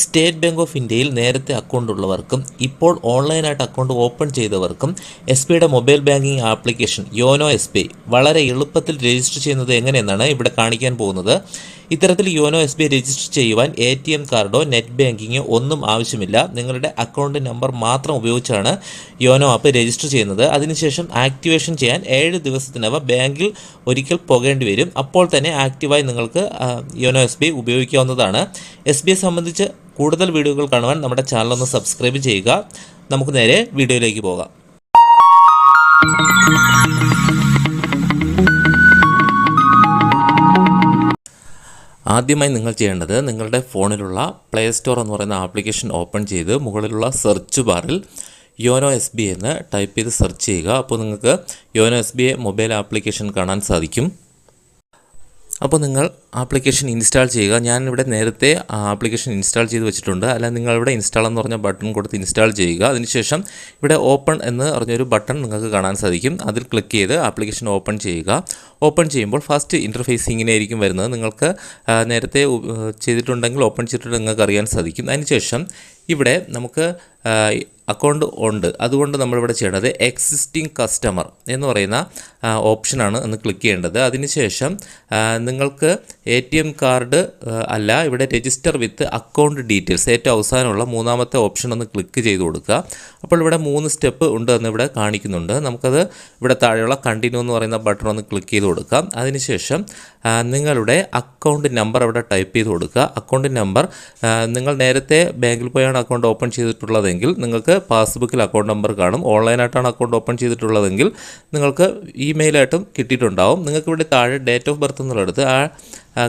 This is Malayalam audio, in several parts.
സ്റ്റേറ്റ് ബാങ്ക് ഓഫ് ഇന്ത്യയിൽ നേരത്തെ അക്കൗണ്ട് ഉള്ളവർക്കും ഇപ്പോൾ ഓൺലൈനായിട്ട് അക്കൗണ്ട് ഓപ്പൺ ചെയ്തവർക്കും എസ് ബിയുടെ mobile banking application YONO S B വളരെ എളുപ്പത്തിൽ രജിസ്റ്റർ ചെയ്യുന്നത് എങ്ങനെയെന്നാണ് ഇവിടെ കാണിക്കാൻ പോകുന്നത്. ഇത്തരത്തിൽ യോനോ എസ് ബി രജിസ്റ്റർ ചെയ്യുവാൻ എ ടി എം കാർഡോ നെറ്റ് ബാങ്കിങ്ങോ ഒന്നും ആവശ്യമില്ല. നിങ്ങളുടെ അക്കൗണ്ട് നമ്പർ മാത്രം ഉപയോഗിച്ചാണ് യോനോ ആപ്പ് രജിസ്റ്റർ ചെയ്യുന്നത്. അതിനുശേഷം ആക്ടിവേഷൻ ചെയ്യാൻ ഏഴ് ദിവസത്തിനവ ബാങ്കിൽ ഒരിക്കൽ പോകേണ്ടി വരും. അപ്പോൾ തന്നെ ആക്റ്റീവായി നിങ്ങൾക്ക് യോനോ എസ് ബി ഉപയോഗിക്കാവുന്നതാണ്. എസ് ബിയെ സംബന്ധിച്ച് കൂടുതൽ വീഡിയോകൾ കാണുവാൻ നമ്മുടെ ചാനൽ ഒന്ന് സബ്സ്ക്രൈബ് ചെയ്യുക. നമുക്ക് നേരെ വീഡിയോയിലേക്ക് പോകാം. ആദ്യമായി നിങ്ങൾ ചെയ്യേണ്ടത് നിങ്ങളുടെ ഫോണിലുള്ള പ്ലേ സ്റ്റോർ എന്ന് പറയുന്ന ആപ്ലിക്കേഷൻ ഓപ്പൺ ചെയ്ത് മുകളിലുള്ള സെർച്ച് ബാറിൽ യോനോ എസ് ബി എന്ന് ടൈപ്പ് ചെയ്ത് സെർച്ച് ചെയ്യുക. അപ്പോൾ നിങ്ങൾക്ക് YONO S B mobile application കാണാൻ സാധിക്കും. അപ്പോൾ നിങ്ങൾ ആപ്ലിക്കേഷൻ ഇൻസ്റ്റാൾ ചെയ്യുക. ഞാനിവിടെ നേരത്തെ ആപ്ലിക്കേഷൻ ഇൻസ്റ്റാൾ ചെയ്ത് വെച്ചിട്ടുണ്ട്. അല്ല നിങ്ങളിവിടെ ഇൻസ്റ്റാൾ എന്ന് പറഞ്ഞ ബട്ടൺ കൊടുത്ത് ഇൻസ്റ്റാൾ ചെയ്യുക. അതിനുശേഷം ഇവിടെ ഓപ്പൺ എന്ന് പറഞ്ഞൊരു ബട്ടൺ നിങ്ങൾക്ക് കാണാൻ സാധിക്കും. അതിൽ ക്ലിക്ക് ചെയ്ത് ആപ്ലിക്കേഷൻ ഓപ്പൺ ചെയ്യുക. ഓപ്പൺ ചെയ്യുമ്പോൾ ഫസ്റ്റ് ഇന്റർഫേസ് ഇങ്ങനെ ആയിരിക്കും വരുന്നത്. നിങ്ങൾക്ക് നേരത്തെ ചെയ്തിട്ടുണ്ടെങ്കിൽ ഓപ്പൺ ചെയ്തിട്ടുണ്ടെങ്കിൽ നിങ്ങൾക്ക് അറിയാൻ സാധിക്കും. അതിനുശേഷം ഇവിടെ നമുക്ക് അക്കൗണ്ട് ഉണ്ട്. അതുകൊണ്ട് നമ്മളിവിടെ ചെയ്യേണ്ടത് എക്സിസ്റ്റിംഗ് കസ്റ്റമർ എന്ന് പറയുന്ന ഓപ്ഷനാണ് ഒന്ന് ക്ലിക്ക് ചെയ്യേണ്ടത്. അതിനുശേഷം നിങ്ങൾക്ക് എ ടി എം കാർഡ് അല്ല ഇവിടെ രജിസ്റ്റർ വിത്ത് അക്കൗണ്ട് ഡീറ്റെയിൽസ് ഏറ്റവും അവസാനമുള്ള മൂന്നാമത്തെ ഓപ്ഷൻ ഒന്ന് ക്ലിക്ക് ചെയ്ത് കൊടുക്കുക. അപ്പോൾ ഇവിടെ മൂന്ന് സ്റ്റെപ്പ് ഉണ്ട് എന്ന് ഇവിടെ കാണിക്കുന്നുണ്ട്. നമുക്കത് ഇവിടെ താഴെയുള്ള കണ്ടിന്യൂ എന്ന് പറയുന്ന ബട്ടൺ ഒന്ന് ക്ലിക്ക് ചെയ്ത് കൊടുക്കാം. അതിനുശേഷം നിങ്ങളുടെ അക്കൗണ്ട് നമ്പർ അവിടെ ടൈപ്പ് ചെയ്ത് കൊടുക്കുക. അക്കൗണ്ട് നമ്പർ നിങ്ങൾ നേരത്തെ ബാങ്കിൽ പോയാണ് അക്കൗണ്ട് ഓപ്പൺ ചെയ്തിട്ടുള്ളതെങ്കിൽ നിങ്ങൾക്ക് പാസ്ബുക്കിൽ അക്കൗണ്ട് നമ്പർ കാണും. ഓൺലൈനായിട്ടാണ് അക്കൗണ്ട് ഓപ്പൺ ചെയ്തിട്ടുള്ളതെങ്കിൽ നിങ്ങൾക്ക് ഇമെയിലായിട്ടും കിട്ടിയിട്ടുണ്ടാവും. നിങ്ങൾക്ക് ഇവിടെ താഴെ ഡേറ്റ് ഓഫ് ബർത്ത് എന്നുള്ളടത്ത് ആ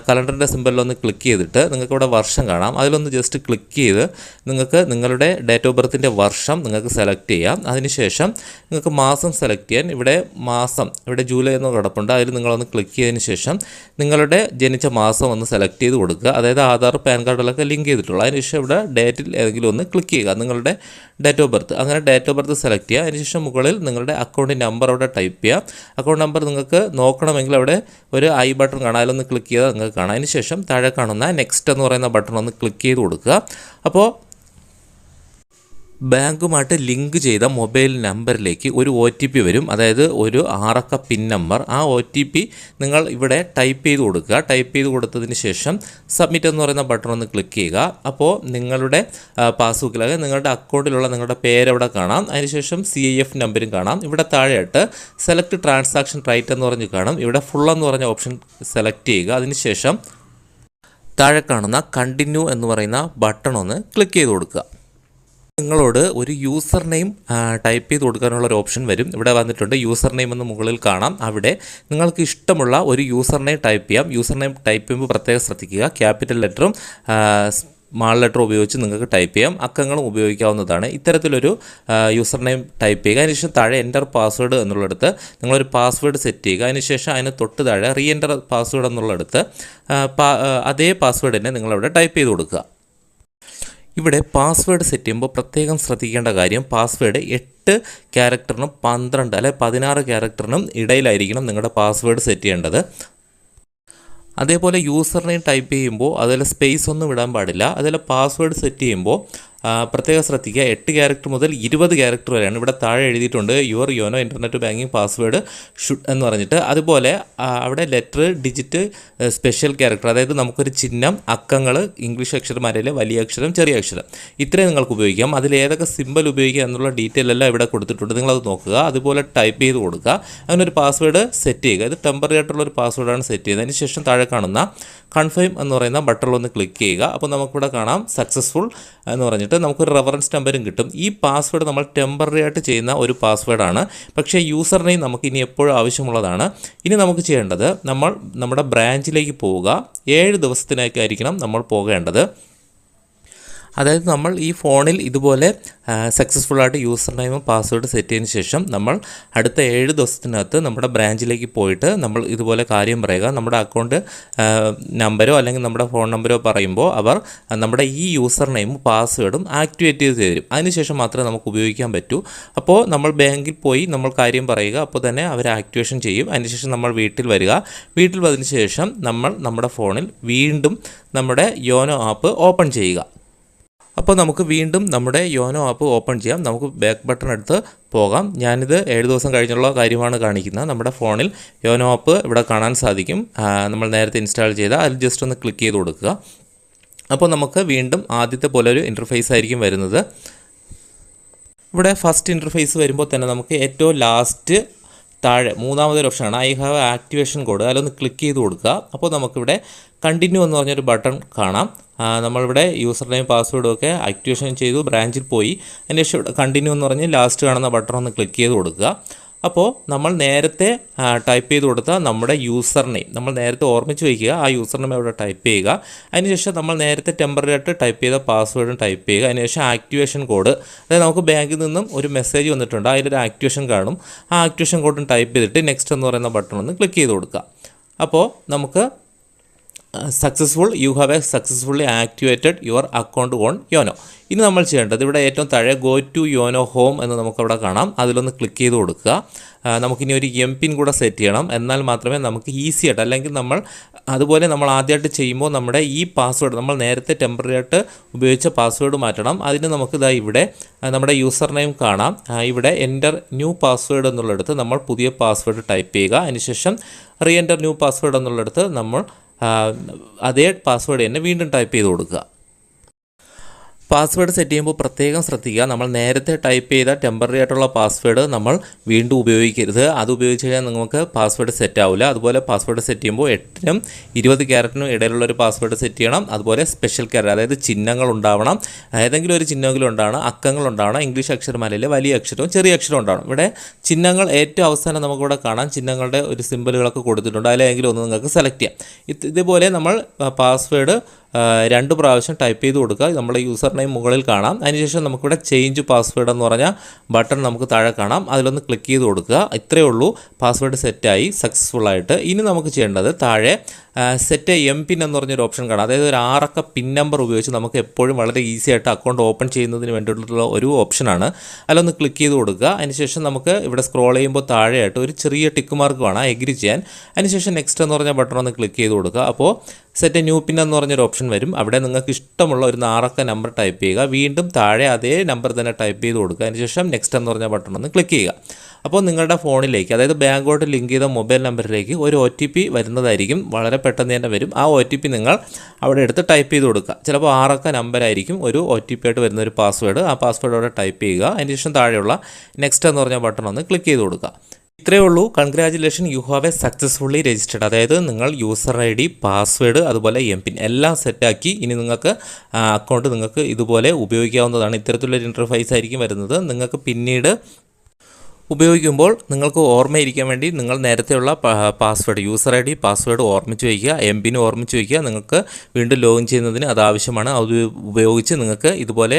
കലണ്ടറിന്റെ സിമ്പലിലൊന്ന് ക്ലിക്ക് ചെയ്തിട്ട് നിങ്ങൾക്ക് ഇവിടെ വർഷം കാണാം. അതിലൊന്ന് ജസ്റ്റ് ക്ലിക്ക് ചെയ്ത് നിങ്ങൾക്ക് നിങ്ങളുടെ ഡേറ്റ് ഓഫ് ബർത്തിന്റെ വർഷം നിങ്ങൾക്ക് സെലക്ട് ചെയ്യാം. അതിനുശേഷം നിങ്ങൾക്ക് മാസം സെലക്ട് ചെയ്യാൻ ഇവിടെ മാസം ഇവിടെ ജൂലൈ എന്ന് കിടപ്പുണ്ട്. അതിൽ നിങ്ങളൊന്ന് ക്ലിക്ക് ചെയ്തതിന് ശേഷം നിങ്ങളുടെ ജനിച്ച മാസം ഒന്ന് സെലക്ട് ചെയ്ത് കൊടുക്കുക. അതായത് ആധാർ പാൻ കാർഡിലൊക്കെ ലിങ്ക് ചെയ്തിട്ടുള്ളൂ. അതിനുശേഷം ഇവിടെ ഡേറ്റിൽ ഏതെങ്കിലും ഒന്ന് ക്ലിക്ക് ചെയ്യുക. നിങ്ങളുടെ ഡേറ്റ് ഓഫ് ബർത്ത് അങ്ങനെ ഡേറ്റ് ഓഫ് ബർത്ത് സെലക്ട് ചെയ്യുക. അതിനുശേഷം മുകളിൽ നിങ്ങളുടെ അക്കൗണ്ടിന്റെ നമ്പർ അവിടെ ടൈപ്പ് ചെയ്യുക. അക്കൗണ്ട് നമ്പർ നിങ്ങൾക്ക് നോക്കണമെങ്കിൽ അവിടെ ഒരു ഐ ബട്ടൺ കാണാം. അതിലൊന്ന് ക്ലിക്ക് ചെയ്താൽ നിങ്ങൾക്ക് കാണാം. അതിനുശേഷം താഴെ കാണുന്ന നെക്സ്റ്റ് എന്ന് പറയുന്ന ബട്ടൺ ഒന്ന് ക്ലിക്ക് ചെയ്ത് കൊടുക്കുക. അപ്പോൾ ബാങ്കുമായിട്ട് ലിങ്ക് ചെയ്ത മൊബൈൽ നമ്പറിലേക്ക് ഒരു ഒ ടി പി വരും. അതായത് ഒരു ആറക്ക പിൻ നമ്പർ. ആ ഒ ടി പി നിങ്ങൾ ഇവിടെ ടൈപ്പ് ചെയ്ത് കൊടുക്കുക. ടൈപ്പ് ചെയ്ത് കൊടുത്തതിന് ശേഷം സബ്മിറ്റ് എന്ന് പറയുന്ന ബട്ടൺ ഒന്ന് ക്ലിക്ക് ചെയ്യുക. അപ്പോൾ നിങ്ങളുടെ പാസ്ബുക്കിൽ അതായത് നിങ്ങളുടെ അക്കൗണ്ടിലുള്ള നിങ്ങളുടെ പേരവിടെ കാണാം. അതിനുശേഷം സി ഐ എഫ് നമ്പരും കാണാം. ഇവിടെ താഴെയായിട്ട് സെലക്ട് ട്രാൻസാക്ഷൻ റൈറ്റ് എന്ന് പറഞ്ഞ് കാണും. ഇവിടെ ഫുൾ എന്ന് പറഞ്ഞ ഓപ്ഷൻ സെലക്ട് ചെയ്യുക. അതിനുശേഷം താഴെ കാണുന്ന കണ്ടിന്യൂ എന്ന് പറയുന്ന ബട്ടൺ ഒന്ന് ക്ലിക്ക് ചെയ്ത് കൊടുക്കുക. നിങ്ങളോട് ഒരു യൂസർ നെയിം ടൈപ്പ് ചെയ്ത് കൊടുക്കാനുള്ള ഒരു ഓപ്ഷൻ വരും. ഇവിടെ വന്നിട്ടുണ്ട് യൂസർ നെയിം എന്ന് മുകളിൽ കാണാം. അവിടെ നിങ്ങൾക്ക് ഇഷ്ടമുള്ള ഒരു യൂസർ നെയിം ടൈപ്പ് ചെയ്യാം. യൂസർ നെയിം ടൈപ്പ് ചെയ്യുമ്പോൾ പ്രത്യേകം ശ്രദ്ധിക്കുക. ക്യാപിറ്റൽ ലെറ്ററും സ്മാൾ ലെറ്റർ ഉപയോഗിച്ച് നിങ്ങൾക്ക് ടൈപ്പ് ചെയ്യാം. അക്കങ്ങളും ഉപയോഗിക്കാവുന്നതാണ്. ഇത്തരത്തിലൊരു യൂസർ നെയിം ടൈപ്പ് ചെയ്യുക. അതിനുശേഷം താഴെ എന്റർ പാസ്വേഡ് എന്നുള്ളിടത്ത് നിങ്ങളൊരു പാസ്വേഡ് സെറ്റ് ചെയ്യുക. അതിനുശേഷം അതിന് തൊട്ട് താഴെ റീ എന്റർ പാസ്വേഡ് എന്നുള്ളിടത്ത് അതേ പാസ്വേഡ് തന്നെ നിങ്ങളവിടെ ടൈപ്പ് ചെയ്ത് കൊടുക്കുക. ഇവിടെ പാസ്വേഡ് സെറ്റ് ചെയ്യുമ്പോൾ പ്രത്യേകം ശ്രദ്ധിക്കേണ്ട കാര്യം പാസ്വേഡ് എട്ട് ക്യാരക്ടറിനും പന്ത്രണ്ട് അല്ലെ പതിനാറ് ക്യാരക്ടറിനും ഇടയിലായിരിക്കണം നിങ്ങളുടെ പാസ്വേഡ് സെറ്റ് ചെയ്യേണ്ടത്. അതേപോലെ യൂസർ നെയിം ടൈപ്പ് ചെയ്യുമ്പോൾ അതിൽ സ്പേസ് ഒന്നും ഇടാൻ പാടില്ല. അതിൽ പാസ്വേഡ് സെറ്റ് ചെയ്യുമ്പോൾ പ്രത്യേകം ശ്രദ്ധിക്കുക. എട്ട് ക്യാരക്ടർ മുതൽ ഇരുപത് ക്യാരക്ടർ വരെയാണ്. ഇവിടെ താഴെ എഴുതിയിട്ടുണ്ട് your YONO internet banking password should എന്ന് പറഞ്ഞിട്ട്. അതുപോലെ അവിടെ ലെറ്റർ ഡിജിറ്റ് സ്പെഷ്യൽ ക്യാരക്ടർ അതായത് നമുക്കൊരു ചിഹ്നം അക്കങ്ങൾ ഇംഗ്ലീഷ് അക്ഷരം അരയിലെ വലിയ അക്ഷരം ചെറിയ അക്ഷരം. ഇത്രയും നിങ്ങൾക്ക് ഉപയോഗിക്കാം. അതിൽ ഏതൊക്കെ സിമ്പൽ ഉപയോഗിക്കുക എന്നുള്ള ഡീറ്റെയിൽ എല്ലാം ഇവിടെ കൊടുത്തിട്ടുണ്ട്. നിങ്ങളത് നോക്കുക. അതുപോലെ ടൈപ്പ് ചെയ്ത് കൊടുക്കുക. അങ്ങനെ ഒരു പാസ്വേഡ് സെറ്റ് ചെയ്യുക. ഇത് ടെമ്പററി ആയിട്ടുള്ള ഒരു പാസ്വേഡാണ് സെറ്റ് ചെയ്യുന്നത്. അതിന് ശേഷം താഴെ കാണുന്ന കൺഫേം എന്ന് പറയുന്ന ബട്ടണിൽ ഒന്ന് ക്ലിക്ക് ചെയ്യുക. അപ്പോൾ നമുക്കിവിടെ കാണാം സക്സസ്ഫുൾ എന്ന് പറഞ്ഞിട്ട് നമുക്കൊരു റെഫറൻസ് നമ്പരും കിട്ടും. ഈ പാസ്വേഡ് നമ്മൾ ടെമ്പററി ആയിട്ട് ചെയ്യുന്ന ഒരു പാസ്വേഡാണ് പക്ഷേ യൂസർ നെയിം നമുക്ക് ഇനി എപ്പോഴും ആവശ്യമുള്ളതാണ്. ഇനി നമുക്ക് ചെയ്യേണ്ടത് നമ്മൾ നമ്മുടെ ബ്രാഞ്ചിലേക്ക് പോവുക. ഏഴ് ദിവസത്തിനേക്കായിരിക്കണം നമ്മൾ പോകേണ്ടത്. അതായത് നമ്മൾ ഈ ഫോണിൽ ഇതുപോലെ സക്സസ്ഫുൾ ആയിട്ട് യൂസർ നെയിമും പാസ്വേഡ് സെറ്റ് ചെയ്തതിന് ശേഷം നമ്മൾ അടുത്ത ഏഴ് ദിവസത്തിനകത്ത് നമ്മുടെ ബ്രാഞ്ചിലേക്ക് പോയിട്ട് നമ്മൾ ഇതുപോലെ കാര്യം പറയുക. നമ്മുടെ അക്കൗണ്ട് നമ്പരോ അല്ലെങ്കിൽ നമ്മുടെ ഫോൺ നമ്പരോ പറയുമ്പോൾ അവർ നമ്മുടെ ഈ യൂസർ നെയിമും പാസ്വേഡും ആക്ടിവേറ്റ് ചെയ്ത് തരും. അതിനുശേഷം മാത്രമേ നമുക്ക് ഉപയോഗിക്കാൻ പറ്റൂ. അപ്പോൾ നമ്മൾ ബാങ്കിൽ പോയി നമ്മൾ കാര്യം പറയുക. അപ്പോൾ തന്നെ അവർ ആക്ടിവേഷൻ ചെയ്യും. അതിനുശേഷം നമ്മൾ വീട്ടിൽ വരിക. വീട്ടിൽ വന്നതിന് ശേഷം നമ്മൾ നമ്മുടെ ഫോണിൽ വീണ്ടും നമ്മുടെ യോനോ ആപ്പ് ഓപ്പൺ ചെയ്യുക. അപ്പോൾ നമുക്ക് വീണ്ടും നമ്മുടെ യോനോ ആപ്പ് ഓപ്പൺ ചെയ്യാം. നമുക്ക് ബാക്ക് ബട്ടൺ എടുത്ത് പോകാം. ഞാനിത് ഏഴ് ദിവസം കഴിഞ്ഞുള്ള കാര്യമാണ് കാണിക്കുന്നത്. നമ്മുടെ ഫോണിൽ യോനോ ആപ്പ് ഇവിടെ കാണാൻ സാധിക്കും. നമ്മൾ നേരത്തെ ഇൻസ്റ്റാൾ ചെയ്ത അതിൽ ജസ്റ്റ് ഒന്ന് ക്ലിക്ക് ചെയ്ത് കൊടുക്കുക. അപ്പോൾ നമുക്ക് വീണ്ടും ആദ്യത്തെ പോലെ ഒരു ഇന്റർഫേസ് ആയിരിക്കും വരുന്നത്. ഇവിടെ ഫസ്റ്റ് ഇന്റർഫേസ് വരുമ്പോൾ തന്നെ നമുക്ക് ഏറ്റവും ലാസ്റ്റ് താഴെ മൂന്നാമതൊരു ഓപ്ഷനാണ് ഐ ഹാവ് ആക്ടിവേഷൻ കോഡ് അതിലൊന്ന് ക്ലിക്ക് ചെയ്ത് കൊടുക്കുക. അപ്പോൾ നമുക്കിവിടെ കണ്ടിന്യൂ എന്ന് പറഞ്ഞൊരു ബട്ടൺ കാണാം. നമ്മളിവിടെ യൂസർ നെയിം പാസ്വേഡും ഒക്കെ ആക്ടിവേഷൻ ചെയ്തു ബ്രാഞ്ചിൽ പോയി. ശേഷം കണ്ടിന്യൂ എന്ന് പറഞ്ഞ് ലാസ്റ്റ് കാണുന്ന ബട്ടൺ ഒന്ന് ക്ലിക്ക് ചെയ്ത് കൊടുക്കുക. അപ്പോൾ നമ്മൾ നേരത്തെ ടൈപ്പ് ചെയ്ത് കൊടുത്ത നമ്മുടെ യൂസർ നെയിം നമ്മൾ നേരത്തെ ഓർമ്മിച്ച് വയ്ക്കുക ആ യൂസർ നെയിം അവിടെ ടൈപ്പ് ചെയ്യുക. അതിനുശേഷം നമ്മൾ നേരത്തെ ടെമ്പററി ആയിട്ട് ടൈപ്പ് ചെയ്ത പാസ്വേഡും ടൈപ്പ് ചെയ്യുക. അതിനുശേഷം ആക്ടിവേഷൻ കോഡ് അതായത് നമുക്ക് ബാങ്കിൽ നിന്നും ഒരു മെസ്സേജ് വന്നിട്ടുണ്ട്. അതിലൊരു ആക്ടിവേഷൻ കാണും. ആ ആക്ടിവേഷൻ കോഡും ടൈപ്പ് ചെയ്തിട്ട് നെക്സ്റ്റ് എന്ന് പറയുന്ന ബട്ടൺ ഒന്ന് ക്ലിക്ക് ചെയ്ത് കൊടുക്കുക. അപ്പോൾ നമുക്ക് successful you have a successfully activated your account on YONO ഇനി നമ്മൾ ചെയ്യേണ്ടത് ഇവിടെ ഏറ്റവും താഴെ ഗോ ടു യോനോ ഹോം എന്ന് നമുക്കവിടെ കാണാം. അതിലൊന്ന് ക്ലിക്ക് ചെയ്ത് കൊടുക്കുക. നമുക്കിനി ഒരു എം പിൻ കൂടെ സെറ്റ് ചെയ്യണം. എന്നാൽ മാത്രമേ നമുക്ക് ഈസി ആയിട്ട് അല്ലെങ്കിൽ നമ്മൾ അതുപോലെ നമ്മൾ ആദ്യമായിട്ട് ചെയ്യുമ്പോൾ നമ്മുടെ ഈ പാസ്വേഡ് നമ്മൾ നേരത്തെ ടെമ്പററി ആയിട്ട് ഉപയോഗിച്ച പാസ്വേഡ് മാറ്റണം. അതിന് നമുക്ക് ഇതാ ഇവിടെ നമ്മുടെ യൂസർ നെയിം കാണാം. ഇവിടെ എന്റർ ന്യൂ പാസ്വേഡ് എന്നുള്ളിടത്ത് നമ്മൾ പുതിയ പാസ്വേഡ് ടൈപ്പ് ചെയ്യുക. അതിനുശേഷം റീ എന്റർ ന്യൂ പാസ്വേഡ് എന്നുള്ളിടത്ത് നമ്മൾ അതേ പാസ്വേഡ് തന്നെ വീണ്ടും ടൈപ്പ് ചെയ്ത് കൊടുക്കുക. പാസ്വേഡ് സെറ്റ് ചെയ്യുമ്പോൾ പ്രത്യേകം ശ്രദ്ധിക്കുക. നമ്മൾ നേരത്തെ ടൈപ്പ് ചെയ്ത ടെമ്പററി ആയിട്ടുള്ള പാസ്വേഡ് നമ്മൾ വീണ്ടും ഉപയോഗിക്കരുത്. അത് ഉപയോഗിച്ച് കഴിഞ്ഞാൽ നിങ്ങൾക്ക് പാസ്വേഡ് സെറ്റ് ആവില്ല അതുപോലെ പാസ്വേഡ് സെറ്റ് ചെയ്യുമ്പോൾ എട്ടിനും ഇരുപത് ക്യാരറ്റിനും ഇടയിലുള്ള ഒരു പാസ്വേഡ് സെറ്റ് ചെയ്യണം. അതുപോലെ സ്പെഷ്യൽ ക്യാരറ്റ് അതായത് ചിഹ്നങ്ങൾ ഉണ്ടാവണം. ഏതെങ്കിലും ഒരു ചിഹ്നമെങ്കിലും ഉണ്ടാവണം. അക്കങ്ങൾ ഉണ്ടാവണം. ഇംഗ്ലീഷ് അക്ഷരമാലയിലെ വലിയ അക്ഷരവും ചെറിയ അക്ഷരവും ഉണ്ടാവണം. ഇവിടെ ചിഹ്നങ്ങൾ ഏറ്റവും അവസാനം നമുക്കിവിടെ കാണാം. ചിഹ്നങ്ങളുടെ ഒരു സിമ്പിളുകളൊക്കെ കൊടുത്തിട്ടുണ്ട്. അതിലേതെങ്കിലും ഒന്ന് നിങ്ങൾക്ക് സെലക്ട് ചെയ്യാം. ഇത് ഇതുപോലെ നമ്മൾ പാസ്വേഡ് രണ്ട് പ്രാവശ്യം ടൈപ്പ് ചെയ്ത് കൊടുക്കുക. നമ്മുടെ യൂസർ നെയിം മുകളിൽ കാണാം. അതിനുശേഷം നമുക്കിവിടെ ചേഞ്ച് പാസ്വേഡ് എന്ന് പറഞ്ഞ ബട്ടൺ നമുക്ക് താഴെ കാണാം. അതിലൊന്ന് ക്ലിക്ക് ചെയ്ത് കൊടുക്കുക. ഇത്രയേ ഉള്ളൂ. പാസ്വേഡ് സെറ്റായി സക്സസ്ഫുൾ ആയിട്ട്. ഇനി നമുക്ക് ചെയ്യേണ്ടത് താഴെ സെറ്റ് എം പിൻ എന്ന് പറഞ്ഞൊരു ഓപ്ഷൻ കാണാം. അതായത് ഒരു ആറക്ക പിൻ നമ്പർ ഉപയോഗിച്ച് നമുക്ക് എപ്പോഴും വളരെ ഈസി ആയിട്ട് അക്കൗണ്ട് ഓപ്പൺ ചെയ്യുന്നതിന് വേണ്ടിയിട്ടുള്ള ഒരു ഓപ്ഷനാണ് അതിലൊന്ന് ക്ലിക്ക് ചെയ്ത് കൊടുക്കുക. അതിനുശേഷം നമുക്ക് ഇവിടെ സ്ക്രോൾ ചെയ്യുമ്പോൾ താഴെയായിട്ട് ഒരു ചെറിയ ടിക്ക് മാർക്ക് വേണം എഗ്രി ചെയ്യാൻ. അതിനുശേഷം നെക്സ്റ്റ് എന്ന് പറഞ്ഞ ബട്ടൺ ഒന്ന് ക്ലിക്ക് ചെയ്ത് കൊടുക്കുക. അപ്പോൾ സെറ്റ് ന്യൂ പിൻ എന്ന് പറഞ്ഞൊരു ഓപ്ഷൻ വരും. അവിടെ നിങ്ങൾക്ക് ഇഷ്ടമുള്ള ഒരു നാറക്ക നമ്പർ ടൈപ്പ് ചെയ്യുക. വീണ്ടും താഴെ അതേ നമ്പർ തന്നെ ടൈപ്പ് ചെയ്ത് കൊടുക്കുക. അതിനുശേഷം നെക്സ്റ്റ് എന്ന് പറഞ്ഞ ബട്ടൺ ഒന്ന് ക്ലിക്ക് ചെയ്യുക. അപ്പോൾ നിങ്ങളുടെ ഫോണിലേക്ക് അതായത് ബാങ്കോട്ട് ലിങ്ക് ചെയ്ത മൊബൈൽ നമ്പറിലേക്ക് ഒരു ഒ ടി പി വരുന്നതായിരിക്കും. വളരെ പെട്ടെന്ന് തന്നെ വരും. ആ ഒ ടി പി നിങ്ങൾ അവിടെ എടുത്ത് ടൈപ്പ് ചെയ്ത് കൊടുക്കുക. ചിലപ്പോൾ ആറക്ക നമ്പറായിരിക്കും ഒരു ഒ ടി പി ആയിട്ട് വരുന്ന ഒരു പാസ്വേഡ്. ആ പാസ്വേഡ് അവിടെ ടൈപ്പ് ചെയ്യുക. അതിന് ശേഷം താഴെയുള്ള നെക്സ്റ്റ് എന്ന് പറഞ്ഞ ബട്ടൺ ഒന്ന് ക്ലിക്ക് ചെയ്ത് കൊടുക്കുക. ഇത്രയേ ഉള്ളൂ. Congratulation. You have a successfully registered. അതായത് നിങ്ങൾ യൂസർ ഐ ഡി പാസ്വേഡ് അതുപോലെ എം പിൻ എല്ലാം സെറ്റാക്കി ഇനി നിങ്ങൾക്ക് അക്കൗണ്ട് നിങ്ങൾക്ക് ഇതുപോലെ ഉപയോഗിക്കാവുന്നതാണ്. ഇത്തരത്തിലുള്ള ഇന്റർഫൈസ് ആയിരിക്കും വരുന്നത്. നിങ്ങൾക്ക് പിന്നീട് ഉപയോഗിക്കുമ്പോൾ നിങ്ങൾക്ക് ഓർമ്മയിരിക്കാൻ വേണ്ടി നിങ്ങൾ നേരത്തെയുള്ള password user I D password ഓർമ്മിച്ച് വയ്ക്കുക എം പിന് ഓർമ്മിച്ച് വയ്ക്കുക. നിങ്ങൾക്ക് വീണ്ടും ലോഗിൻ ചെയ്യുന്നതിന് അത് ആവശ്യമാണ്. അത് ഉപയോഗിച്ച് നിങ്ങൾക്ക് ഇതുപോലെ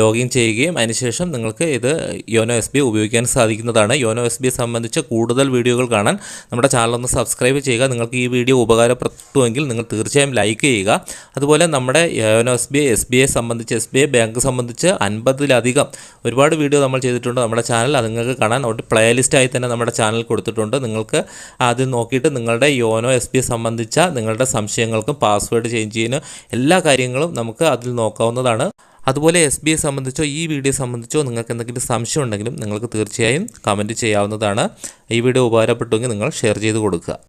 ലോഗിൻ ചെയ്യുകയും അതിനുശേഷം നിങ്ങൾക്ക് ഇത് യോനോ എസ് ബി ഉപയോഗിക്കാൻ സാധിക്കുന്നതാണ്. യോനോ എസ് ബി സംബന്ധിച്ച് കൂടുതൽ വീഡിയോകൾ കാണാൻ നമ്മുടെ ചാനൽ ഒന്ന് സബ്സ്ക്രൈബ് ചെയ്യുക. നിങ്ങൾക്ക് ഈ വീഡിയോ ഉപകാരപ്പെട്ടുവെങ്കിൽ നിങ്ങൾ തീർച്ചയായും ലൈക്ക് ചെയ്യുക. അതുപോലെ നമ്മുടെ YONO S B S B I സംബന്ധിച്ച് എസ് ബി ഐ ബാങ്ക് സംബന്ധിച്ച് അൻപതിലധികം ഒരുപാട് വീഡിയോ നമ്മൾ ചെയ്തിട്ടുണ്ട് നമ്മുടെ ചാനൽ അത് നിങ്ങൾക്ക് കാണാൻ ഒരു പ്ലേലിസ്റ്റായി തന്നെ നമ്മുടെ ചാനൽ കൊടുത്തിട്ടുണ്ട്. നിങ്ങൾക്ക് അത് നോക്കിയിട്ട് നിങ്ങളുടെ യോനോ എസ് ബി സംബന്ധിച്ച നിങ്ങളുടെ സംശയങ്ങൾക്കും പാസ്വേഡ് ചേഞ്ച് ചെയ്യുന്ന എല്ലാ കാര്യങ്ങളും നമുക്ക് അതിൽ നോക്കാവുന്നതാണ്. അതുപോലെ എസ് ബി ഐ സംബന്ധിച്ചോ ഈ വീഡിയോ സംബന്ധിച്ചോ നിങ്ങൾക്ക് എന്തെങ്കിലും സംശയം ഉണ്ടെങ്കിലും നിങ്ങൾക്ക് തീർച്ചയായും കമന്റ് ചെയ്യാവുന്നതാണ്. ഈ വീഡിയോ ഉപകാരപ്പെട്ടുവെങ്കിൽ നിങ്ങൾ ഷെയർ ചെയ്ത് കൊടുക്കുക.